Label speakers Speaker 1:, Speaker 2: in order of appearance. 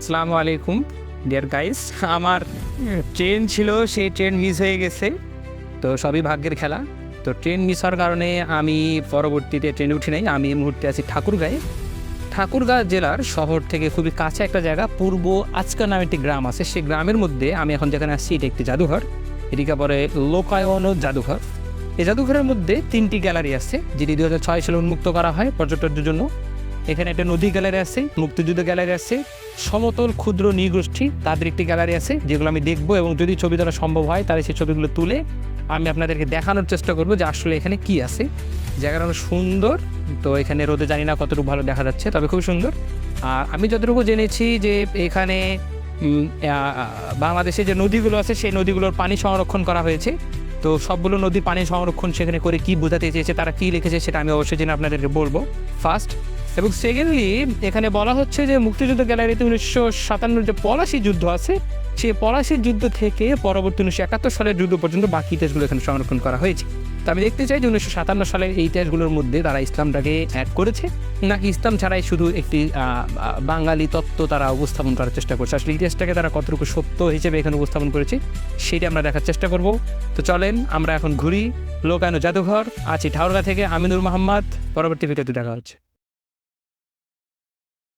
Speaker 1: আসসালামু আলাইকুম deer guys আমার ট্রেন ছিল, সেই ট্রেন মিস হয়ে গেছে। তো সবই ভাগ্যের খেলা। তো ট্রেন মিস হওয়ার কারণে আমি পরবর্তীতে ট্রেনে উঠি নাই। আমি এই মুহূর্তে আছি ঠাকুরগাঁয়ে। ঠাকুরগাঁ জেলার শহর থেকে খুবই কাছে একটা জায়গা, পূর্ব আজকা নামে একটি গ্রাম আছে। সেই গ্রামের মধ্যে আমি এখন যেখানে আসছি এটা একটি জাদুঘর। এটিকে পরে লোকায়ন জাদুঘর। এই জাদুঘরের মধ্যে তিনটি গ্যালারি আছে, যেটি দু হাজার ছয় সালে উন্মুক্ত করা হয় পর্যটকদের জন্য। এখানে একটা নদী গ্যালারি আছে, মুক্তিযুদ্ধ গ্যালারি আছে, সমতল ক্ষুদ্র নৃগোষ্ঠী, তাদের একটি গ্যালারি আছে, যেগুলো আমি দেখব এবং যদি ছবি তোলা সম্ভব হয়, তাহলে সেই ছবিগুলো তুলে আমি আপনাদেরকে দেখানোর চেষ্টা করব যে আসলে এখানে কি আছে। জায়গাটা অনেক সুন্দর, তো এখানে রোদে জানি না কতটুকু ভালো দেখা যাচ্ছে, তবে খুব সুন্দর। আর আমি যতটুকু জেনেছি যে এখানে বাংলাদেশে যে নদীগুলো আছে, সেই নদীগুলোর পানি সংরক্ষণ করা হয়েছে। তো সবগুলো নদীর পানি সংরক্ষণ সেখানে করে কি বোঝাতে চেয়েছে, তারা কি লিখেছে সেটা আমি অবশ্যই জেনে আপনাদেরকে বলব। ফার্স্ট এবং সেকেন্ডলি এখানে বলা হচ্ছে যে মুক্তিযুদ্ধ গ্যালারিতে উনিশশো সাতান্নর যে পলাশি যুদ্ধ আছে, সেই পলাশির যুদ্ধ থেকে পরবর্তী উনিশশো একাত্তর সালের যুদ্ধ পর্যন্ত বাকি ইতিহাসগুলো এখানে সংরক্ষণ করা হয়েছে। তো আমি দেখতে চাই যে উনিশশো সাতান্ন সালের এই ইতিহাসগুলোর মধ্যে তারা ইসলামটাকে অ্যাড করেছে, নাকি ইসলাম ছাড়াই শুধু একটি বাঙালি তত্ত্ব তারা উপস্থাপন করার চেষ্টা করছে। আসলে ইতিহাসটাকে তারা কতটুকু সত্য হিসেবে এখানে উপস্থাপন করেছে, সেটা আমরা দেখার চেষ্টা করব। তো চলেন, আমরা এখন ঘুরি। লোকায়ন জাদুঘর, আছি ঠাউরগা থেকে আমিনুর মোহাম্মদ। পরবর্তী ভিডিওতে দেখা হচ্ছে।